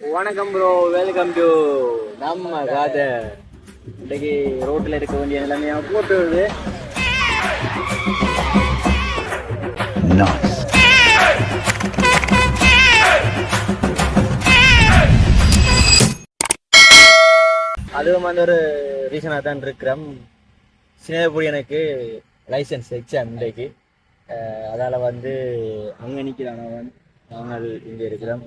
வணக்கம் bro welcome to நம்ம காதை. இன்னைக்கு ரோட்டில் இருக்க வேண்டிய நிலைமையா போட்டு வருது அதுவும் வந்து ஒரு ரீசனாக தான் இருக்கிறோம். சின்னபுரி எனக்கு லைசன்ஸ் எக்ஸாம் இன்றைக்கு. அதால் வந்து அங்கே நிற்கிறாங்க நாங்கள் இங்கே இருக்கிறோம்.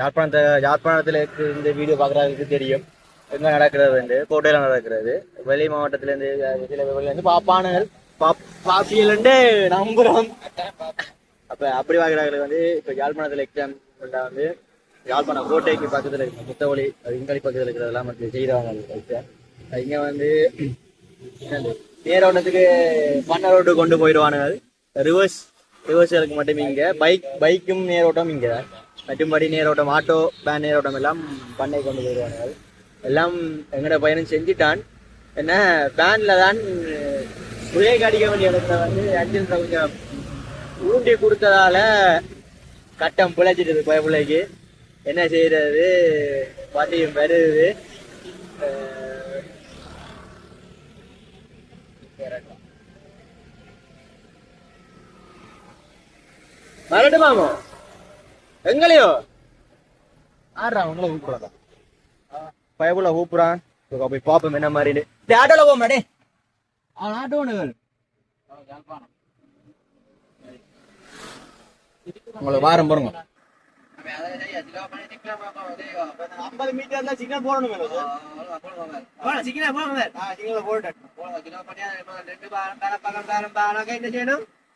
யாழ்ப்பாணத்தை யாழ்ப்பாணத்தில் இருக்கு இந்த வீடியோ பார்க்குறவங்களுக்கு தெரியும். எங்கே நடக்கிறது வந்து கோட்டையில் நடக்கிறது. வெளி மாவட்டத்திலேருந்து சில வெளியிலேருந்து பாப்பானுகள் பாப் பாப்பியல்ண்டு நம்புகிறோம் அப்போ அப்படி பார்க்குறாங்க வந்து இப்போ யாழ்ப்பாணத்தில் எக்ஸாம் வந்து யாழ்ப்பாணம் கோட்டைக்கு பக்கத்தில் இருக்கு முத்தவழி அது இங்காளி பக்கத்தில் இருக்கிறதெல்லாம் வந்து செய்கிறவங்க எக்ஸாம் இங்கே வந்து என்னது, நேரோட்டத்துக்கு பண்ண ரோடு கொண்டு போயிடுவானுங்க ரிவர்ஸ் ரிவர்ஸலுக்கு மட்டும் இங்கே பைக் பைக்கும் நேரோட்டம் இங்கே தான் மற்றும்படி நேரோட்டம் ஆட்டோ பேன் நேரோட்டம் எல்லாம் பண்ணை கொண்டு போயிடுவார்கள். எல்லாம் எங்கட பயணம் செஞ்சுட்டான். என்ன பேன்ல தான் பிரேக் அடிக்க வேண்டிய இடத்துல வந்து அஞ்சல் கொஞ்சம் ஊண்டி கொடுத்ததால கட்டம் பிழைச்சிட்டு பய பிள்ளைக்கு. என்ன செய்யறது பாட்டியும் வருது. அஹ் வரட்டுமாமோ எங்களையோ ஆடுறா உங்களை கூப்பிடாதா பயபுல கூப்பிடான் போய் பாப்போம் என்ன மாதிரி இந்த ஆட்டோல போக மாட்டே அவன் ஆட்டோ ஒண்ணுகள் உங்களுக்கு வாரம் போறோங்க ஐம்பது மீட்டர் தான் சிக்னல் போடணும் சிக்னல் போடுங்க சிக்னல்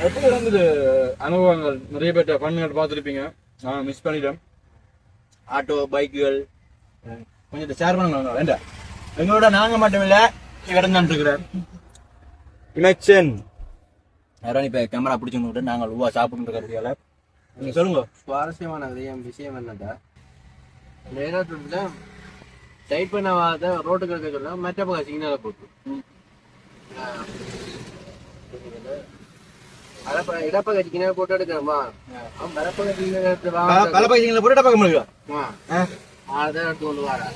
எப்படி இருந்தது அனுபவங்கள் நிறைய பேர்ட்ட பண்ணுங்கள் பார்த்துருப்பீங்க நான் மிஸ் பண்ணிட்டேன் ஆட்டோ பைக்குகள் கொஞ்சம் ஷேர் பண்ணுங்க வேண்டாம் எங்களோட நாங்க மட்டும் இல்ல இவர் தான் இருக்கிறார் இமேக்ஷன் யாரும் இப்ப கேமரா பிடிச்சு விட்டு நாங்கள் உவா சாப்பிட்டு சொல்லுங்க சுவாரஸ்யமான விஷயம் விஷயம் என்னடா நேரத்துல டைட் பண்ணாத ரோட்டுக்கு இருக்க மற்ற பக்கம் சிக்னலை போட்டு போட்டு எடுக்கிறோமா போட்டு கொண்டு வாரா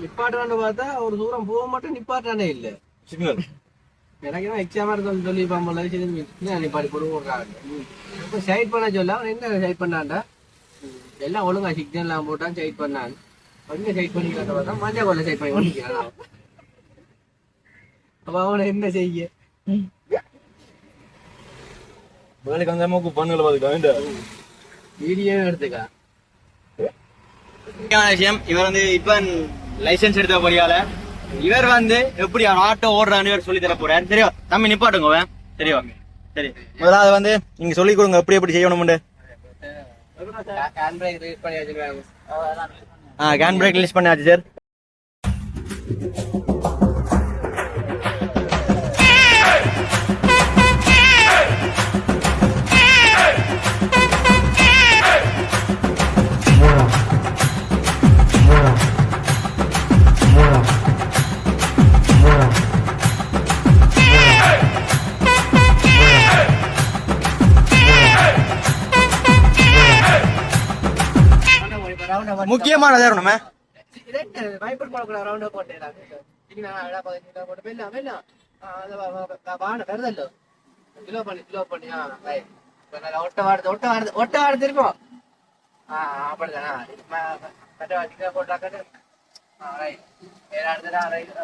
நிப்பாட்டான்னு பார்த்தா ஒரு தூரம் போக மாட்டேன் நிப்பாட்டானே இல்ல சிக்னல் எனக்கு தான் எக்ஸாமா இருக்கும் சொல்லி பாம்பல நிப்பாடி போட்டு விடுறாங்க இப்ப சைட் பண்ண சொல்ல அவன் என்ன சைட் பண்ணான்டா எல்லாம் ஒழுங்கா சிக்னல் எல்லாம் போட்டான் சைட் பண்ணான் கொஞ்சம் சைட் பண்ணிக்கிறத பார்த்தா மஞ்சள் கொள்ள சைட் பண்ணி பண்ணிக்கிறான் அப்ப அவனை என்ன செய்ய? வேலைக்கு அந்த பார்த்துக்கலாம் வேண்டாம் வீடியோ எடுத்துக்கா. விஷயம் இவர் வந்து இப்ப லைசென்ஸ் எடுத்தபடியால இவர் வந்து எப்படி அவன் ஆட்டோ ஓடுறான்னு இவர் சொல்லி தர போறாரு. தம்பி நிப்பாட்டுங்க. சரியா சரி முதலாவது வந்து நீங்க சொல்லி கொடுங்க எப்படி எப்படி செய்யணும்னு. ஆ கேன் பிரேக் ரிலீஸ் பண்ணியாச்சு சார்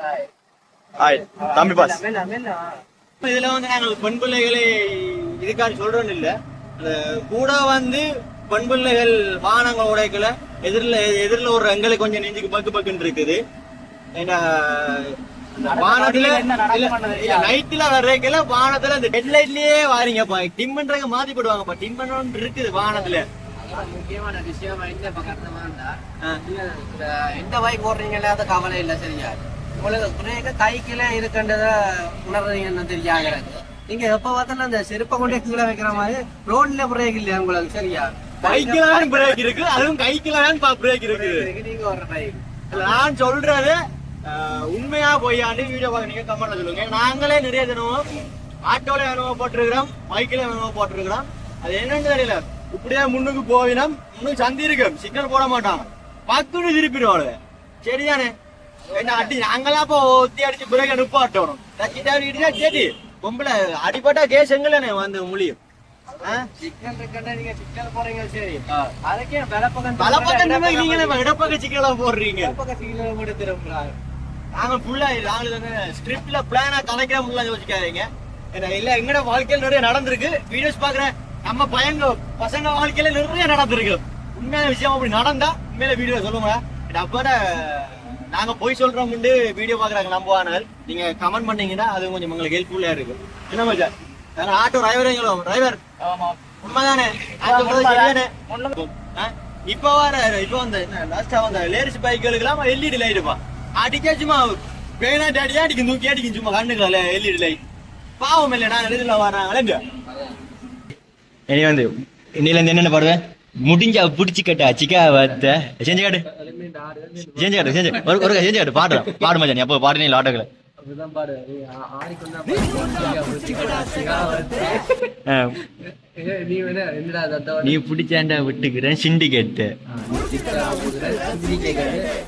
ரைட் ஆய் தம்பி பாஸ். இதுல வந்து நாங்கள் பெண் பிள்ளைகளை இதுக்காக சொல்றோம் இல்ல. கூட வந்து பெண் பிள்ளைகள் வானங்கள் உடைக்கல. எதிரில் எதிரில் ஒரு எங்களுக்கு கொஞ்சம் நெஞ்சுக்கு பக்கு பக்குன்னு இருக்குது. வானத்துல நைட்ல வர்றதுல வானத்துல இந்த ஹெட்லைட்லயே வாரீங்கப்பா டிம் பண்றதுக்கு மாத்தி போடுவாங்கப்பா டிம் பண்ணணும் இருக்குது வானத்துல. முக்கியமான விஷயம். என்ன எந்த பைக் ஓடுறீங்களே அது கவலை இல்லை சரியா? உங்களுக்கு பிரேக்கு கைக்குள்ள இருக்குன்றத உணர்றீங்கன்னு தெரியாங்கிறது நீங்க எப்ப பார்த்தாலும் அந்த செருப்பை கொண்டு கீழே வைக்கிற மாதிரி ரோட்ல பிரேக் இல்லையா உங்களுக்கு சரியா? கைக்குலான் பிரேக் இருக்கு. அதுவும் கைக்குல பா பிரேக் இருக்கு. நீங்க நான் சொல்றது உண்மையா பொய்யாண்டு வீடியோ பார்க்க நீங்க கமெண்ட்ல சொல்லுங்க. நாங்களே நிறைய தினமும் ஆட்டோல வேணுமா போட்டிருக்கிறோம் பைக்கில வேணுமா போட்டிருக்கிறோம். அது என்னன்னு தெரியல. இப்படியே முன்னுக்கு போவினோம். முன்னுக்கு சந்தி இருக்கு. சிக்னல் போட மாட்டான். பக்குன்னு திருப்பிடுவாள் சரிதானே? என்ன அடி நாங்களாம் இப்போ ஒத்தி அடிச்சு பிரேக் நிப்பாட்டணும். தச்சிட்டா சரி. பொம்பளை அடிப்பட்டா கேஸ் எங்கலனே வந்து முடியும் நீங்க ஃபுல்லா நாங்க வந்து ஸ்கிரிப்ட்ல பிளானா கலைக்கிற முள்ள யோசிக்காதீங்க. இல்ல எங்கட வாழ்க்கையில நிறைய நடந்திருக்கு. வீடியோஸ் பாக்குறேன் நம்ம பையங்க பசங்க வாழ்க்கையில நிறைய நடந்திருக்கு. உண்மையான விஷயம் அப்படி நடந்தா உண்மையில வீடியோ சொல்லுங்க. அப்பட நாங்க போய் சொல்றோம்னு வீடியோ பாக்குறாங்க நம்புவானால் நீங்க கமெண்ட் பண்ணீங்கன்னா அது கொஞ்சம் உங்களுக்கு ஹெல்ப்ஃபுல்லா இருக்கு என்ன மச்சான்? நாங்க ஆட்டோ டிரைவர் டிரைவர் உண்மைதானே? இப்ப வர இப்ப வந்த லாஸ்டா வந்த லேடிஸ் பைக்குகளுக்கெல்லாம் எல்இடி லைட்டுப்பா அடிக்க சும்மா பேனாட்டி அடியா அடிக்கும் தூக்கி அடிக்கும் சும்மா கண்ணுக்கல எல்இடி லைட் பாவம் இல்லை நான் எழுதுல வராங்களே இனி வந்து இன்னில இருந்து என்னென்ன பாடுவேன் முடிஞ்சா புடிச்சு கட்டா சிக்கா வத்த. செஞ்சு காட்டு. செஞ்சு காட்டு செஞ்சு. ஒரு ஒரு செஞ்சு காட்டு பாடுறேன் பாடு மச்சான் நீ அப்போ பாடு நீ ஆட்டோக்களை? நீ பிடிச்சாண்டா விட்டுக்கிறேன் சிண்டிகேட்டு.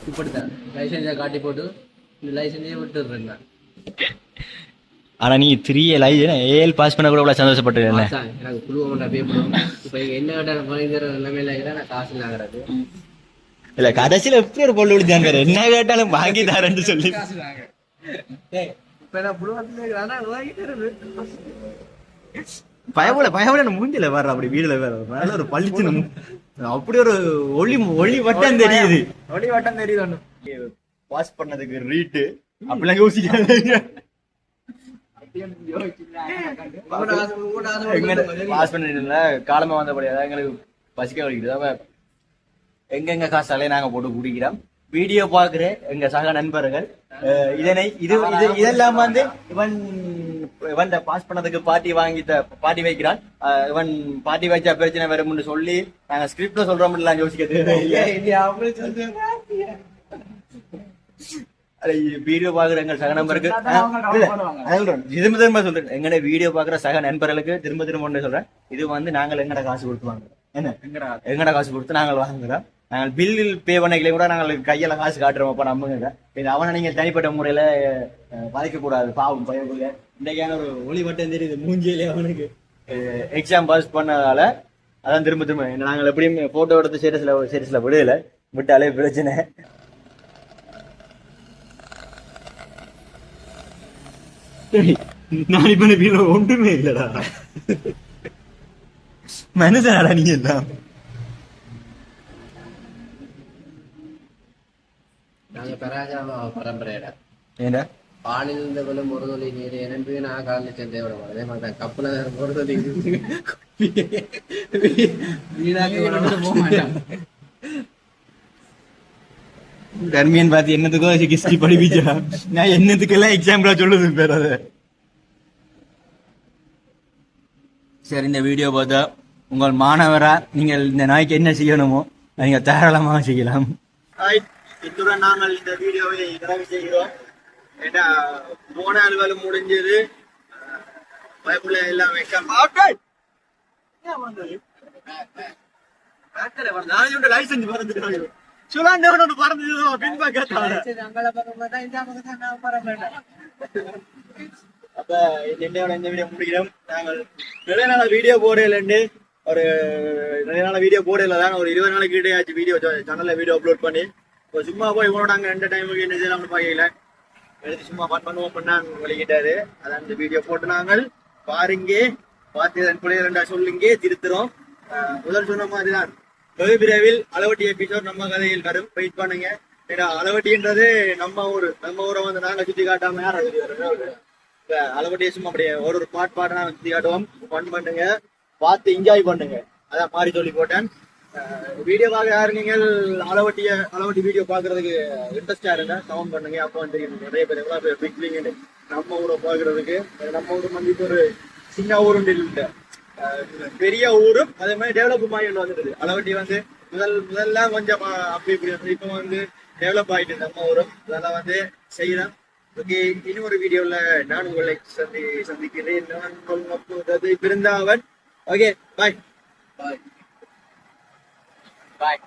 இப்படித்தான். லைசன்ஸை காட்டி போட்டு இந்த லைசன்ஸே விட்டுடுறேன் ஆனா நீ த்ரீ லைசன் ஏஎல் பாஸ் பண்ண கூட இவ்வளவு சந்தோஷப்பட்டு எனக்கு குழுவ மாட்டா பேப்படும் இப்போ என்ன கேட்டாலும் மனிதர் எல்லாமே இல்லை. நான் காசு இல்லாங்கிறது இல்ல கடைசியில எப்படி ஒரு பொருள் விழுந்தாங்க என்ன கேட்டாலும் வாங்கி தரேன்னு சொல்லி. காசு வாங்க. இப்போ நான் பயப்பட பயப்பட மூஞ்சில வர்ற? அப்படி வீடுல வேற நல்ல ஒரு பளிச்சுன்னு அப்படி ஒரு ஒளி ஒளி வட்டம் தெரியுது. ஒளி வட்டம் தெரியுது பாஸ் பண்ணதுக்கு ரீட்டு. அப்படிலாம் யோசிக்காதீங்க. பாஸ் பண்ணிட்டு காலமா வந்தபடி அதான் எங்களுக்கு பசிக்க வலிக்குது எங்கெங்க காசாலே நாங்க போட்டு குடிக்கிறோம். வீடியோ பாக்குற எங்க சக நண்பர்கள் இதனை இது இது இதெல்லாம் வந்து இவன் இவன் பாஸ் பண்ணதுக்கு பாட்டி வாங்கி பாட்டி வைக்கிறான். இவன் பாட்டி வச்சா பிரச்சனை வரும்னு சொல்லி நாங்க ஸ்கிரிப்ட்ல சொல்றோம்லாம் யோசிக்க வீடியோ பாக்குற எங்க சக நண்பருக்கு. திரும்ப திரும்ப சொல்றேன். எங்கட வீடியோ பாக்குற சக நண்பர்களுக்கு திரும்ப திரும்ப ஒண்ணு சொல்றேன். இது வந்து நாங்கள் எங்கட காசு கொடுத்து வாங்குறோம். என்ன? எங்கட காசு கொடுத்து நாங்கள் வாங்குறோம். நாங்கள் பில்லில் பே பண்ணக்கலே கூட நாங்கள் கையில் காசு காட்டுறோம். அப்போ நம்புங்க இது அவனை நீங்கள் தனிப்பட்ட முறையில் பாதிக்க கூடாது பாவம் பயக்குள்ள இன்றைக்கான ஒரு ஒளி மட்டும் தெரியுது மூஞ்சியிலே அவனுக்கு. எக்ஸாம் பாஸ் பண்ணதால அதான் திரும்ப திரும்ப. நாங்கள் எப்படியும் ஃபோட்டோ எடுத்து சீரியஸில் சீரியஸ்ல விடுதலை விட்டாலே பிரச்சனை. நான் இப்ப ஒன்றுமே இல்லடா. மனுஷனாடா நீ எல்லாம் நாங்க பெராஜா பரம்பரையிட ஏண்டா பாலில் இருந்த கொள்ளும் ஒரு தொழில் நீர் எனக்கு போக மாட்டான். தர்மியன் பார்த்து என்னத்துக்கோ ஹிஸ்டரி படிப்பிச்சா? நான் என்னத்துக்கெல்லாம் எக்ஸாம்பிளா சொல்லுது பேர் அது? சரி இந்த வீடியோ பார்த்தா உங்கள் மாணவரா நீங்கள் இந்த நாய்க்கு என்ன செய்யணுமோ நீங்க தாராளமாக செய்யலாம். இத்துடன் நாங்கள் இந்த வீடியோவை நிறைவு செய்கிறோம். ஏன்னா போன அலுவலம் முடிஞ்சது. பயப்புள்ள எல்லாம் எக்ஸாம் லைசன்ஸ் பறந்துட்டு சுலாண்ட ஒன்று பறந்துட்டு பின்பக்கத்தால. அப்ப என்னோட இந்த வீடியோ முடிக்கிறோம் நாங்கள் நிறைய நாள் வீடியோ போடலண்டு ஒரு நிறைய நாள் வீடியோ போடல தான் ஒரு இருபது நாளைக்கு கிட்டே ஆச்சு வீடியோ சேனல்ல வீடியோ அப்லோட் பண்ணி. இப்போ சும்மா போய் இவனோட எந்த ரெண்டு டைமுக்கு என்ன செய்யலாம்னு பார்க்கல எடுத்து சும்மா பாட் பண்ணுவோம் பண்ணாங்க வெளியிட்டாரு அதான் இந்த வீடியோ போட்டு நாங்கள் பாருங்க. பார்த்து இதன் ரெண்டா சொல்லுங்க திருத்துறோம். முதல் சொன்ன மாதிரி தான் வெகு விரைவில் அளவட்டி எபிசோட் நம்ம கதையில் வரும் வெயிட் பண்ணுங்க. ஏன்னா அளவட்டின்றது நம்ம ஊர். நம்ம ஊரை வந்து நாங்கள் சுற்றி காட்டாம யாரும் சுற்றி வரோம் அளவட்டியை சும்மா அப்படியே ஒரு ஒரு பாட் பாட்டு நாங்கள் சுற்றி காட்டுவோம். ஃபன் பண்ணுங்க. பார்த்து என்ஜாய் பண்ணுங்க. அதான் மாறி சொல்லி போட்டேன். வீடியோ யார் நீங்கள் அளவட்டிய அளவட்டி வீடியோ பார்க்கறதுக்கு இன்ட்ரெஸ்டா இருந்தா கமெண்ட் பண்ணுங்க. அப்போ வந்து தெரியும் நிறைய பேர் எவ்வளவு பேர் பிக்லிங்னு நம்ம ஊரை பாக்குறதுக்கு நம்ம ஊர் வந்து இப்போ ஒரு சின்ன ஊரும் இல்லை. பெரிய ஊரும் அதே மாதிரி டெவலப் ஆகி ஒன்று வந்துடுது அளவட்டி வந்து முதல் முதல்ல கொஞ்சம் அப்படி இப்படி வந்து இப்போ வந்து டெவலப் ஆயிட்டு நம்ம ஊரும் அதெல்லாம் வந்து செய்யலாம். ஓகே இன்னொரு வீடியோல நான் உங்களை சந்தி சந்திக்கிறேன். நான் உங்கள் பிருந்தாவன். ஓகே பாய் பாய் பாய்